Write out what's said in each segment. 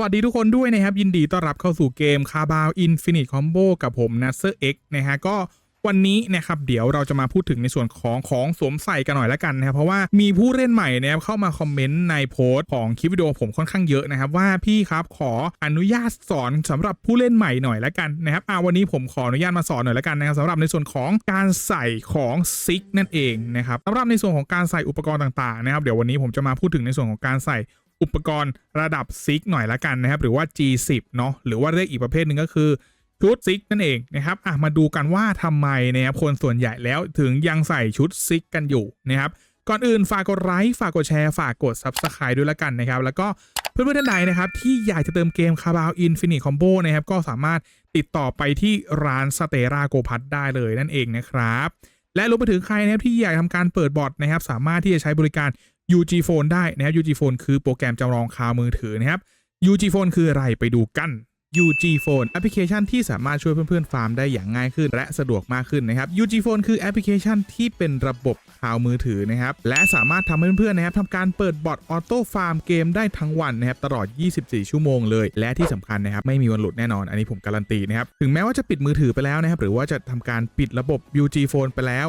วัสดีทุกคนด้วยนะครับ ยินดีต้อนรับเข้าสู่เกมคาบาวอินฟินิตคอมโบกับผมนัสเซอร์เอ็กนะฮะก็วันนี้นะครับเดี๋ยวเราจะมาพูดถึงในส่วนของของสวมใส่กันหน่อยละกันนะครับเพราะว่ามีผู้เล่นใหม่นะครับเข้ามาคอมเมนต์ในโพสต์ของคลิปวิดีโอผมค่อนข้างเยอะนะครับว่าพี่ครับขออนุญาตสอนสำหรับผู้เล่นใหม่หน่อยละกันนะครับอ่าวันนี้ผมขออนุญาตมาสอนหน่อยละกันนะครับสำหรับในส่วนของการใส่ของซิกนั่นเองนะครับสำหรับในส่วนของการใส่อุปกรณ์ต่างๆนะครับเดี๋ยววันนี้ผมจะมาพูดถึงในส่วนของการใส่ อุปกรณ์ระดับซิกหน่อยละกันนะครับ หรือว่า G10 เนาะหรือว่าเรียกอีกประเภทหนึ่งก็คือชุดซิกนั่นเองนะครับอะมาดูกันว่าทำไมนะครับคนส่วนใหญ่แล้วถึงยังใส่ชุดซิกกันอยู่นะครับ ก่อนอื่นฝากกดไลค์ฝากกดแชร์ฝากกด Subscribe ด้วยละกันนะครับ แล้วก็เพื่อนๆท่านใดนะครับ ที่อยากจะเติมเกมคาบาวอินฟินิตคอมโบนะครับ ก็สามารถติดต่อไปที่ร้านสเตราโกพัทได้เลยนั่นเองนะครับ และรวมไปถึงใครนะครับที่อยากทำการเปิดบอทนะครับ สามารถที่จะใช้บริการ UG Phone ได้นะครับ UG Phone คือโปรแกรมจำลองคาวมือถือนะครับ UG Phone คืออะไรไปดูกัน UG Phone แอปพลิเคชันที่สามารถช่วยเพื่อนๆฟาร์มได้อย่างง่ายขึ้น และสะดวกมากขึ้นนะครับ UG Phone คือแอปพลิเคชันที่เป็นระบบคาวมือถือนะครับ และสามารถทำให้เพื่อนๆนะครับทำการเปิดบอทออโต้ฟาร์มเกมได้ทั้งวันนะครับตลอด 24 ชั่วโมงเลย และที่สำคัญนะครับไม่มีวันหลุดแน่นอน อันนี้ผมการันตีนะครับ ถึงแม้ว่าจะปิดมือถือไปแล้วนะครับหรือว่าจะทำการปิดระบบ UG Phone ไปแล้ว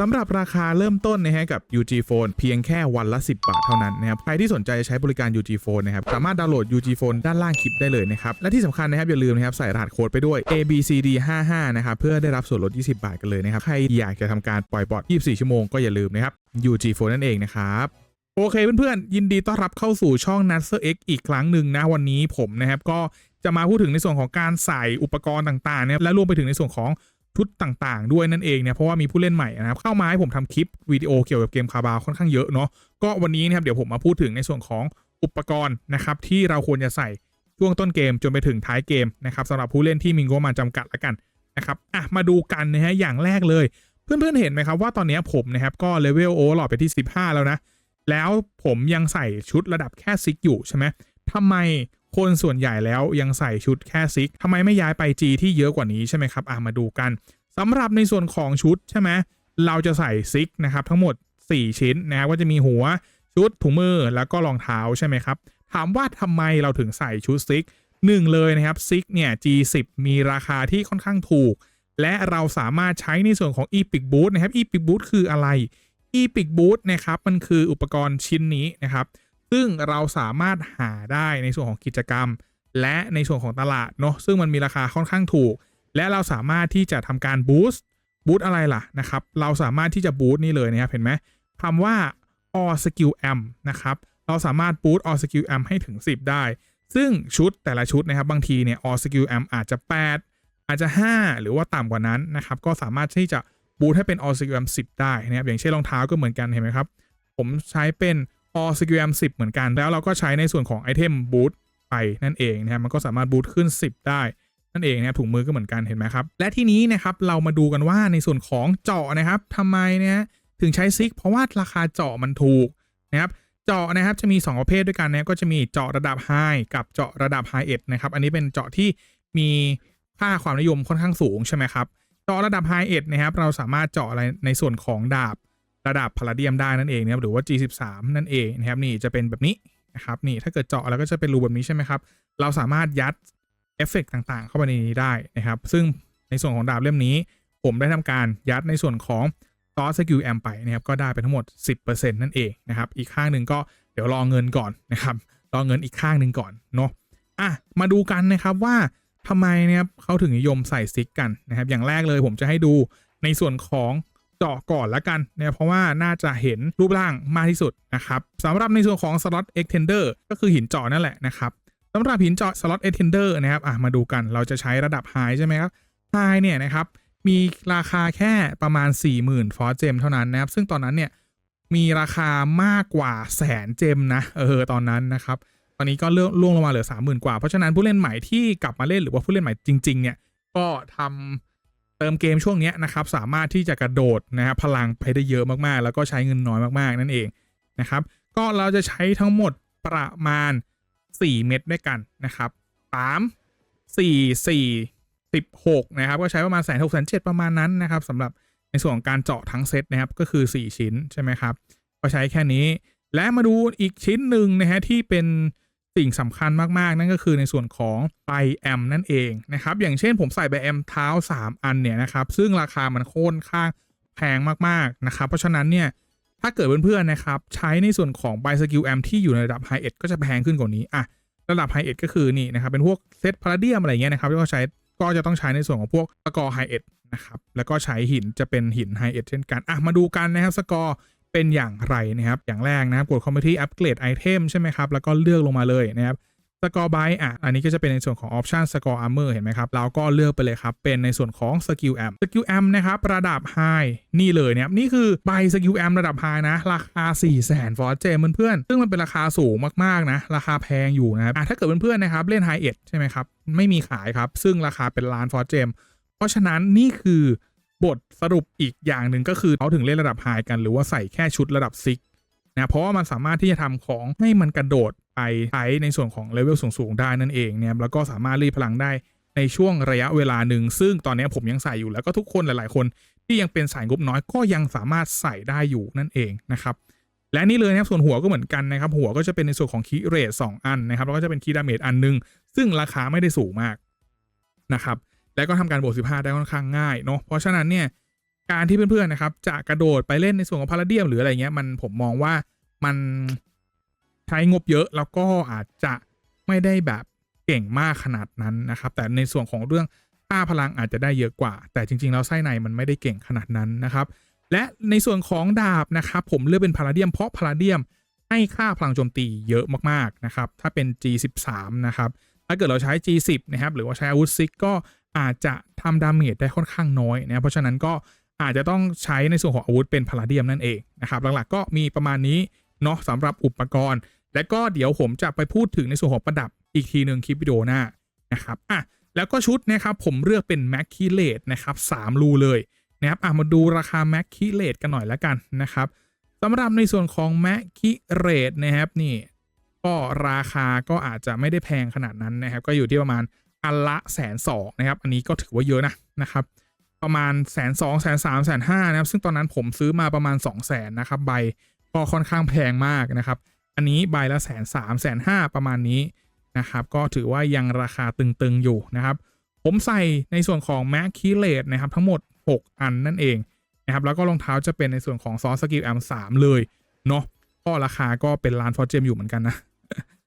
สำหรับราคาเริ่มต้นนะฮะกับ UG Phone เพียงแค่วันละ 10 บาทเท่านั้นนะครับ ใครที่สนใจใช้บริการ UG Phone นะครับ สามารถดาวน์โหลด UG Phone ด้านล่างคลิปได้เลยนะครับ และที่สำคัญนะครับ อย่าลืมนะครับ ใส่รหัสโค้ดไปด้วย ABCD 55 นะครับ เพื่อได้รับส่วนลด 20 บาทกันเลยนะครับ ใครอยากจะทำการปล่อยบอท24 ชั่วโมงก็อย่าลืมนะครับ UG Phone นั่นเองนะครับโอเคเพื่อนๆยินดีต้อนรับเข้าสู่ช่อง n a s e r X อีกครั้งหนึ่งนะวันนี้ผมนะครับก็จะมาพูดถึงในส่วนของการใส่อุปกรณ์ต่างๆนะครับและรวมไปถึงในส่วนของ ชุดต่างๆ ด้วยนั่นเองเนี่ยเพราะว่ามีผู้เล่นใหม่นะครับเข้ามาให้ผมทำคลิปวิดีโอเกี่ยวกับเกมคาบาวค่อนข้างเยอะเนาะก็วันนี้นะครับเดี๋ยวผมมาพูดถึงในส่วนของอุปกรณ์นะครับที่เราควรจะใส่ช่วงต้นเกมจนไปถึงท้ายเกมนะครับสำหรับผู้เล่นที่มีงบประมาณจำกัดละกันนะครับอะมาดูกันนะฮะอย่างแรกเลย เพื่อนๆเห็นไหมครับว่าตอนนี้ผมนะครับก็เลเวลโอหลอดไปที่ 15 แล้วนะแล้วผมยังใส่ชุดระดับแค่ซิกอยู่ใช่ไหมทำไม คนส่วนใหญ่แล้วยังใส่ชุดแค่ซิกทำไมไม่ย้ายไปจีที่เยอะกว่านี้ใช่ไหมครับอะมาดูกันสำหรับในส่วนของชุดใช่ไหมเราจะใส่ซิกนะครับทั้งหมด 4 ชิ้นนะครับก็จะมีหัวชุดถุงมือแล้วก็รองเท้าใช่ไหมครับถามว่าทำไมเราถึงใส่ชุดซิกหนึ่งเลยนะครับซิกเนี่ย G10 มีราคาที่ค่อนข้างถูก และเราสามารถใช้ในส่วนของ Epic Boot นะครับ Epic Boot คืออะไร Epic Boot นะครับมันคืออุปกรณ์ชิ้นนี้นะครับ ซึ่งเราสามารถหาได้ในส่วนของกิจกรรม และในส่วนของตลาดเนาะซึ่งมันมีราคาค่อนข้างถูก และเราสามารถที่จะทำการบูสต์บูสต์อะไรล่ะนะครับเราสามารถที่จะบูสต์นี่เลยนะครับเห็นไหมคำว่า all skill am นะครับเราสามารถบูสต์ all skill am ให้ถึง 10 ได้ ซึ่งชุดแต่ละชุดนะครับบางทีเนี่ย all skill am อาจจะ 8 อาจจะ 5 หรือว่าต่ำกว่านั้นนะครับก็สามารถที่จะบูทให้เป็น all skill am 10 ได้นะครับอย่างเช่นรองเท้าก็เหมือนกันเห็นไหมครับผมใช้เป็น all skill amp 10 เหมือนกัน แล้วเราก็ใช้ในส่วนของไอเทมบูทไปนั่นเองนะครับมันก็สามารถบูทขึ้น 10 ได้นั่นเองนะครับถุงมือก็เหมือนกันเห็นไหมครับ และที่นี้นะครับเรามาดูกันว่าในส่วนของเจาะนะครับทำไมเนี่ยถึงใช้ซิกเพราะว่าราคาเจาะมันถูกนะครับเจาะนะครับจะมี 2 ประเภทด้วยกันนะก็จะมีเจาะระดับ High กับเจาะระดับ High End นะครับอันนี้เป็นเจาะที่มีค่าความนิยมค่อนข้างสูงใช่ไหมครับเจาะระดับ High End นะครับเราสามารถเจาะอะไรในส่วนของดาบ ระดับพาราเดียมได้นั่นเองนะครับหรือว่า G13 นั่นเองนะครับนี่จะเป็นแบบนี้นะครับนี่ถ้าเกิดเจาะแล้วก็จะเป็นรูแบบนี้ใช่ไหมครับ เราสามารถยัดเอฟเฟกต่างๆ เข้าไปในนี้ได้นะครับ ซึ่งในส่วนของดาบเล่มนี้ ผมได้ทำการยัดในส่วนของซอสสกิลแอมไปนะครับก็ได้ไปทั้งหมด 10%นั่นเองนะครับอีกข้างหนึ่งก็เดี๋ยวรอเงินก่อนนะครับรอเงินอีกข้างหนึ่งก่อนเนาะอะมาดูกันนะครับว่าทำไมนะครับเขาถึงนิยมใส่ซิกกันนะครับอย่างแรกเลยผมจะให้ดูในส่วนของ เจาะก่อนละกันนะครับเพราะว่าน่าจะเห็นรูปร่างมากที่สุดนะครับสำหรับในส่วนของ slot extender ก็คือหินเจาะนั่นแหละนะครับสำหรับหินเจาะ slot extender นะครับอะมาดูกันเราจะใช้ระดับ high ใช่ไหมครับ high เนี่ยนะครับมีราคาแค่ประมาณ 40,000ฟอร์เจมเท่านั้นนะครับ ซึ่งตอนนั้นเนี่ยมีราคามากกว่าแสนเจมนะเออตอนนั้นนะครับ ตอนนี้ก็เลื่อนล่วงลงมาเหลือ 30,000 กว่า เพราะฉะนั้นผู้เล่นใหม่ที่กลับมาเล่นหรือว่าผู้เล่นใหม่จริง ๆ เนี่ยก็ทำ เติมเกมช่วงนี้นะครับสามารถที่จะกระโดดนะครับพลังไปได้เยอะมากๆ แล้วก็ใช้เงินน้อยมากๆนั่นเองนะครับก็เราจะใช้ทั้งหมดประมาณ 4 เม็ดด้วยกันนะครับ3 4 4 16นะครับก็ใช้ประมาณแสนหกแสนเจ็ดประมาณนั้นนะครับสำหรับในส่วนของการเจาะทั้งเซตนะครับก็คือ 4 ชิ้นใช่ไหมครับก็ใช้แค่นี้ และมาดูอีกชิ้นหนึ่งนะฮะที่เป็น สิ่งสำคัญมากๆ นั่นก็คือในส่วนของไบแอมนั่นเองนะครับ อย่างเช่นผมใส่ไบแอมเท้า 3 อันเนี่ยนะครับ ซึ่งราคามันโค่อนข้างแพงมากๆนะครับ เพราะฉะนั้นเนี่ยถ้าเกิดเพื่อนๆนะครับ ใช้ในส่วนของไบสกิลแอมที่อยู่ในระดับไฮเอ็ดก็จะแพงขึ้นกว่านี้อะระดับไฮเอ็ดก็คือนี่นะครับ เป็นพวกเซตพาราเดียมอะไรเงี้ยนะครับที่เขาใช้ก็จะต้องใช้ในส่วนของพวกสกอร์ไฮเอ็ดนะครับแล้วก็ใช้หินจะเป็นหินไฮเอ็ดเช่นกันอะมาดูกันนะครับสกอร์ เป็นอย่างไรนะครับ อย่างแรกนะครับกดเข้าไปที่อัปเกรดไอเทมใช่ไหมครับ แล้วก็เลือกลงมาเลยนะครับสกอร์ไบอะ อันนี้ก็จะเป็นในส่วนของออปชันสกอร์อาร์เมอร์เห็นไหมครับ เราก็เลือกไปเลยครับ เป็นในส่วนของสกิลแอมสกิลแอมนะครับ ระดับไฮนี่เลยเนะครับนี่คือใบสกิลแอมระดับไฮนะ ราคา 4 0 0 0 0 0ฟอร์เจมเพื่อนๆซึ่งมันเป็นราคาสูงมากๆนะ ราคาแพงอยู่นะครับถ้าเกิดเพื่อนๆนะครับ เล่นไฮเอ็ดใช่ไหมครับ ไม่มีขายครับ ซึ่งราคาเป็นล้านฟอร์เจมเพราะฉะนั้นนี่คือ บทสรุปอีกอย่างหนึ่งก็คือเขาถึงเล่นระดับไฮกัน หรือว่าใส่แค่ชุดระดับซิกนะเพราะว่ามันสามารถที่จะทำของให้มันกระโดดไปใช้ในส่วนของเลเวลสูงๆได้นั่นเองเนี่ยแล้วก็สามารถรีพลังได้ในช่วงระยะเวลาหนึ่ง ซึ่งตอนนี้ผมยังใส่อยู่แล้วก็ทุกคนหลายๆ คนที่ยังเป็นสายงบน้อยก็ยังสามารถใส่ได้อยู่นั่นเองนะครับและนี่เลยนะครับส่วนหัวก็เหมือนกันนะครับ หัวก็จะเป็นในส่วนของคีเรทสองอันนะครับแล้วก็จะเป็นคีดาเมจอันหนึง ซึ่งราคาไม่ได้สูงมากนะครับ และก็ทำการบวก15 ได้ค่อนข้างง่ายเนาะเพราะฉะนั้นเนี่ยการที่เพื่อนๆนะครับจะกระโดดไปเล่นในส่วนของพาราเดียมหรืออะไรเงี้ยมันผมมองว่ามันใช้งบเยอะแล้วก็อาจจะไม่ได้แบบเก่งมากขนาดนั้นนะครับ แต่ในส่วนของเรื่องค่าพลังอาจจะได้เยอะกว่า แต่จริง ๆ แล้วไส้ในมันไม่ได้เก่งขนาดนั้นนะครับ และในส่วนของดาบนะครับผมเลือกเป็นพาราเดียมเพราะพาราเดียมให้ค่าพลังโจมตีเยอะมากๆนะครับถ้าเป็น G13 นะครับถ้าเกิดเราใช้ G10 นะครับหรือว่าใช้อาวุธซิกก็ อาจจะทำดาเมจได้ค่อนข้างน้อยนะเพราะฉะนั้นก็อาจจะต้องใช้ในส่วนของอาวุธเป็นพาราเดียมนั่นเองนะครับหลักๆก็มีประมาณนี้เนาะสำหรับอุปกรณ์ และก็เดี๋ยวผมจะไปพูดถึงในส่วนของประดับอีกทีหนึ่งคลิปวิดีโอหน้านะครับอะแล้วก็ชุดนะครับผมเลือกเป็นแม็กคิเลตนะครับ3รูเลยนะครับอะมาดูราคาแม็กคิเลตกันหน่อยแล้วกันนะครับสำหรับในส่วนของแม็กคิเลตนะครับนี่ก็ราคาก็อาจจะไม่ได้แพงขนาดนั้นนะครับ ก็อยู่ที่ประมาณ อันละแสนสองนะครับ อันนี้ก็ถือว่าเยอะนะนะครับ ประมาณแสนสองแสนสามแสนห้านะครับ ซึ่งตอนนั้นผมซื้อมาประมาณ2 0 0แสนนะครับ ใบก็ค่อนข้างแพงมากนะครับ อันนี้ใบละแสนสามแสนห้าประมาณนี้นะครับ ก็ถือว่ายังราคาตึงๆอยู่นะครับ ผมใส่ในส่วนของ m a c คิเลตนะครับ ทั้งหมด 6 อันนั่นเองนะครับ แล้วก็รองเท้าจะเป็นในส่วนของซอสสกิลแอมสามเลยเนาะก็ราคาก็เป็นล้านฟอร์เจมอยู่เหมือนกันนะ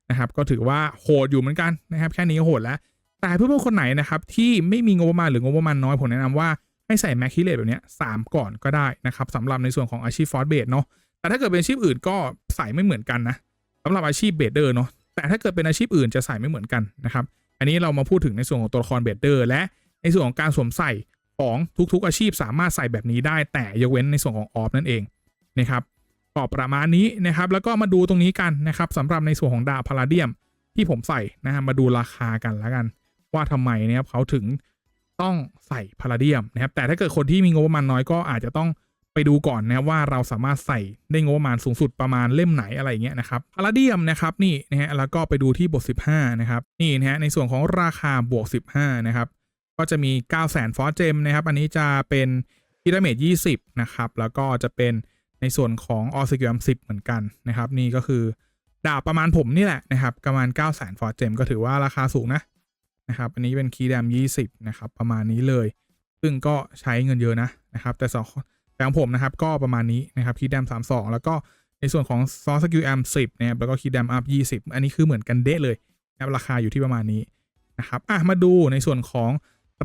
นะครับ ก็ถือว่าโหดอยู่เหมือนกันนะครับ แค่นี้ก็โหดแล้ว แต่เพื่อนๆคนไหนนะครับที่ไม่มีงบประมาณหรืองบประมาณน้อยผมแนะนำว่าให้ใส่แมคคิเลตแบบนี้สามก่อนก็ได้นะครับสำหรับในส่วนของอาชีพฟอร์เบดเนาะแต่ถ้าเกิดเป็นอาชีพอื่นก็ใส่ไม่เหมือนกันนะสำหรับอาชีพเบดเดอร์เนาะแต่ถ้าเกิดเป็นอาชีพอื่นจะใส่ไม่เหมือนกันนะครับอันนี้เรามาพูดถึงในส่วนของตัวละครเบดเดอร์และในส่วนของการสวมใส่ของทุกๆอาชีพสามารถใส่แบบนี้ได้ แต่ยกเว้นในส่วนของออฟนั่นเองนะครับก็ประมาณนี้นะครับแล้วก็มาดูตรงนี้กันนะครับสำหรับในส่วนของดาบพาราเดียมที่ผมใส่นะฮะมาดูราคากันแล้วกัน ว่าทำไมนะครับเขาถึงต้องใส่พาราเดียมนะครับ แต่ถ้าเกิดคนที่มีงบประมาณน้อยก็อาจจะต้องไปดูก่อนนะว่าเราสามารถใส่ได้งบประมาณสูงสุดประมาณเล่มไหนอะไรอย่างเงี้ยนะครับพาราเดียมนะครับนี่นะฮะแล้วก็ไปดูที่บท 15 นะครับ นี่นะฮะในส่วนของราคาบวก 15 นะครับ ก็จะมี 9 0 0 0 0 0ฟอร์เจมนะครับ อันนี้จะเป็นพิราเมด20 นะครับ แล้วก็จะเป็นในส่วนของออสกิลม10 เหมือนกันนะครับ นี่ก็คือดาบประมาณผมนี่แหละนะครับประมาณ 9 0 0 0 0 0ฟอร์เจมก็ถือว่าราคาสูงนะ นะครับ อันนี้เป็นคีย์แดม20 นะครับ ประมาณนี้เลย ซึ่งก็ใช้เงินเยอะนะนะครับ แต่สองแต่ของผมนะครับ ก็ประมาณนี้นะครับคีย์แดม32 แล้วก็ในส่วนของซอสกิลแอม10นะครับแล้วก็คีย์แดมอัพ20 อันนี้คือเหมือนกันเดะเลยนะครับราคาอยู่ที่ประมาณนี้นะครับอะมาดูในส่วนของ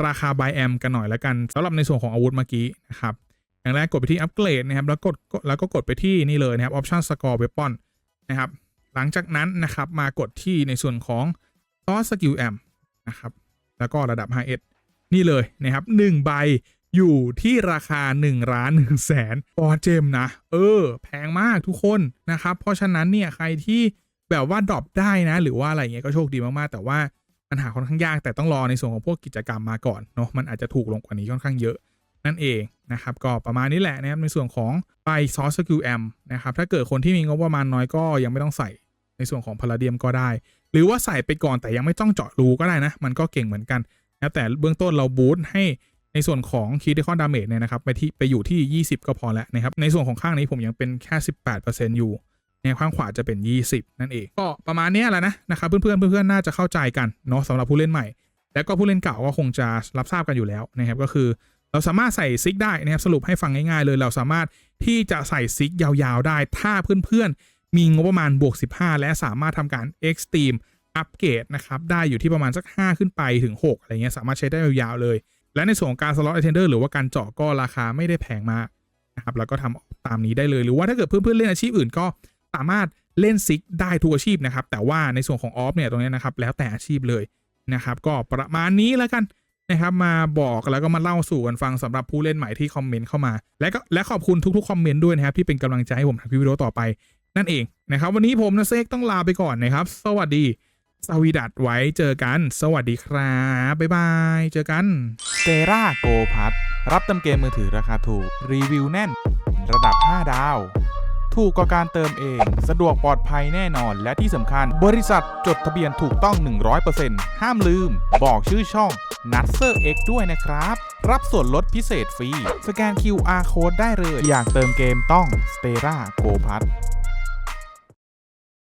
ราคา buy am กันหน่อยแล้วกันสำหรับในส่วนของอาวุธเมื่อกี้นะครับอย่างแรกกดไปที่อัปเกรดนะครับ แล้วกดแล้วก็กดไปที่นี่เลยนะครับ option score weapon นะครับ หลังจากนั้นนะครับมากดที่ในส่วนของ source skill amp นะครับ แล้วก็ระดับ high end นี่เลยนะครับ1ใบอยู่ที่ราคา1ล้าน1แสนปอเจมนะ เออ แพงมากทุกคนนะครับ เพราะฉะนั้นเนี่ยใครที่แบบว่าดรอปได้นะ หรือว่าอะไรเงี้ยก็โชคดีมากๆ แต่ว่าปัญหาค่อนข้างยาก แต่ต้องรอในส่วนของพวกกิจกรรมมาก่อนเนาะมันอาจจะถูกลงกว่านี้ค่อนข้างเยอะนั่นเองนะครับ ก็ประมาณนี้แหละนะครับในส่วนของไปซอสสกิลแอมนะครับถ้าเกิดคนที่มีงบประมาณน้อยก็ยังไม่ต้องใส่ในส่วนของพาราเดียมก็ได้ หรือว่าใส่ไปก่อนแต่ยังไม่ต้องเจาะรูก็ได้นะ มันก็เก่งเหมือนกันนะแต่เบื้องต้นเราบูตให้ในส่วนของคีดิคอนดาเมจเนี่ยนะครับไปที่ไปอยู่ที่ 20 ก็พอแล้วนะครับ ในส่วนของข้างนี้ผมยังเป็นแค่ 18%อยู่ ในข้างขวาจะเป็น 20 นั่นเอง ก็ประมาณนี้แหละนะนะครับเพื่อนๆเพื่อนๆน่าจะเข้าใจกันเนาะสำหรับผู้เล่นใหม่ แล้วก็ผู้เล่นเก่าก็คงจะรับทราบกันอยู่แล้วนะครับก็คือเราสามารถใส่ซิกได้นะครับสรุปให้ฟังง่ายๆเลย เราสามารถที่จะใส่ซิกยาวๆได้ ถ้าเพื่อนๆ มีงบประมาณบวก 15 และสามารถทำการ Extreme อัปเกรดนะครับได้อยู่ที่ประมาณสัก 5 ขึ้นไปถึง 6 อะไรเงี้ยสามารถใช้ได้ยาวๆเลย และในส่วนของการสล็อตไอเทนเดอร์หรือว่าการเจาะก็ราคาไม่ได้แพงมากนะครับแล้วก็ทำตามนี้ได้เลยหรือว่าถ้าเกิดเพื่อนๆเล่นอาชีพอื่นก็สามารถเล่นซิกได้ทุกอาชีพนะครับแต่ว่าในส่วนของออฟเนี่ยตรงนี้นะครับแล้วแต่อาชีพเลยนะครับก็ประมาณนี้แล้วกันนะครับมาบอกแล้วก็มาเล่าสู่กันฟังสำหรับผู้เล่นใหม่ที่คอมเมนต์เข้ามา และก็และขอบคุณทุกๆคอมเมนต์ด้วยนะครับที่เป็นกำลังใจให้ผมทำคลิปวิดีโอต่อไป นั่นเองนะครับ วันนี้ผมนะเซกต้องลาไปก่อนนะครับ สวัสดี สวีดัตไว้เจอกัน สวัสดีครับ บ๊ายบาย เจอกันเ e ราโกพัทรับเติมเกมมือถือราคาถูก รีวิวแน่น ระดับ 5 ดาว ถูกกว่าการเติมเอง สะดวกปลอดภัยแน่นอน และที่สำคัญ บริษัทจดทะเบียนถูกต้อง 100%ห้ามลืม บอกชื่อช่อง n u t s e r X ด้วยนะครับ รับส่วนลดพิเศษฟรี สแกน QR Code ได้เลย อยากเติมเกมต้อง s t e r a Go p a t